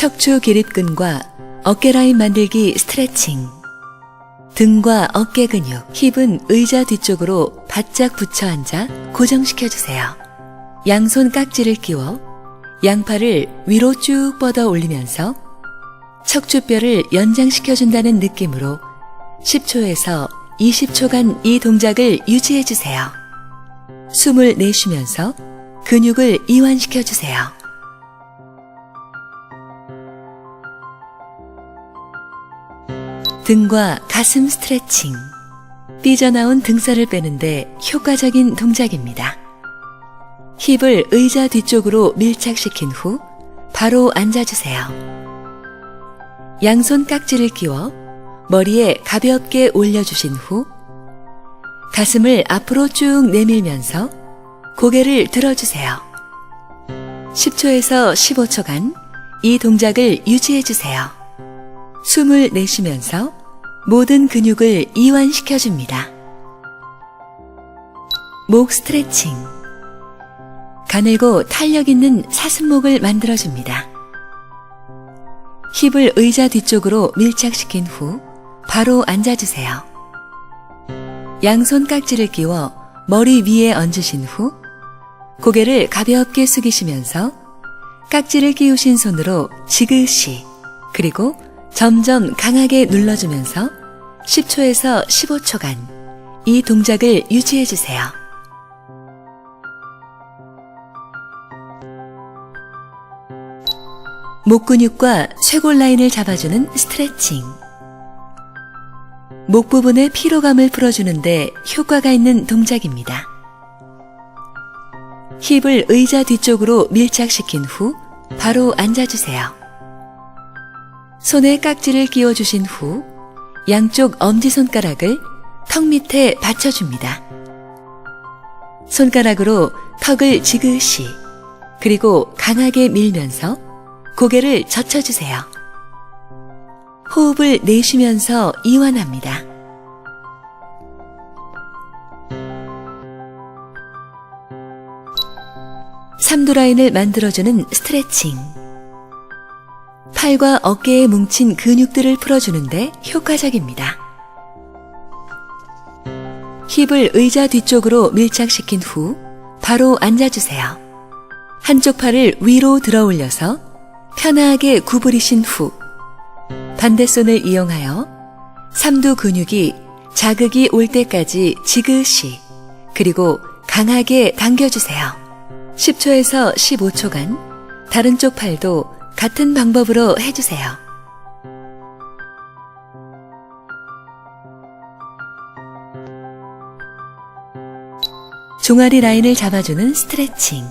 척추 기립근과 어깨 라인 만들기 스트레칭. 등과 어깨 근육, 힙은 의자 뒤쪽으로 바짝 붙여 앉아 고정시켜 주세요. 양손 깍지를 끼워 양팔을 위로 쭉 뻗어 올리면서 척추뼈를 연장시켜 준다는 느낌으로 10초에서 20초간 이 동작을 유지해 주세요. 숨을 내쉬면서 근육을 이완시켜 주세요. 등과 가슴 스트레칭. 삐져나온 등살을 빼는데 효과적인 동작입니다. 힙을 의자 뒤쪽으로 밀착시킨 후 바로 앉아주세요. 양손 깍지를 끼워 머리에 가볍게 올려주신 후 가슴을 앞으로 쭉 내밀면서 고개를 들어주세요. 10초에서 15초간 이 동작을 유지해주세요. 숨을 내쉬면서 모든 근육을 이완시켜 줍니다. 목 스트레칭. 가늘고 탄력 있는 사슴목을 만들어 줍니다. 힙을 의자 뒤쪽으로 밀착시킨 후 바로 앉아주세요. 양손 깍지를 끼워 머리 위에 얹으신 후 고개를 가볍게 숙이시면서 깍지를 끼우신 손으로 지그시 그리고 점점 강하게 눌러주면서 10초에서 15초간 이 동작을 유지해 주세요. 목 근육과 쇄골 라인을 잡아주는 스트레칭. 목 부분의 피로감을 풀어주는데 효과가 있는 동작입니다. 힙을 의자 뒤쪽으로 밀착시킨 후 바로 앉아주세요. 손에 깍지를 끼워주신 후 양쪽 엄지손가락을 턱 밑에 받쳐줍니다. 손가락으로 턱을 지그시 그리고 강하게 밀면서 고개를 젖혀주세요. 호흡을 내쉬면서 이완합니다. 삼두 라인을 만들어주는 스트레칭. 팔과 어깨에 뭉친 근육들을 풀어주는데 효과적입니다. 힙을 의자 뒤쪽으로 밀착시킨 후 바로 앉아주세요. 한쪽 팔을 위로 들어 올려서 편하게 구부리신 후 반대손을 이용하여 삼두 근육이 자극이 올 때까지 지그시 그리고 강하게 당겨주세요. 10초에서 15초간 다른 쪽 팔도 같은 방법으로 해주세요. 종아리 라인을 잡아주는 스트레칭.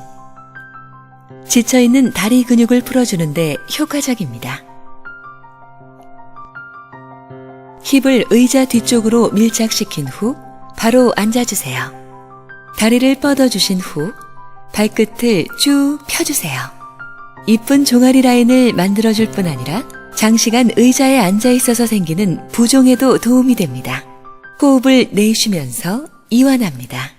지쳐있는 다리 근육을 풀어주는데 효과적입니다. 힙을 의자 뒤쪽으로 밀착시킨 후 바로 앉아주세요. 다리를 뻗어주신 후 발끝을 쭉 펴주세요. 이쁜 종아리 라인을 만들어줄 뿐 아니라 장시간 의자에 앉아 있어서 생기는 부종에도 도움이 됩니다. 호흡을 내쉬면서 이완합니다.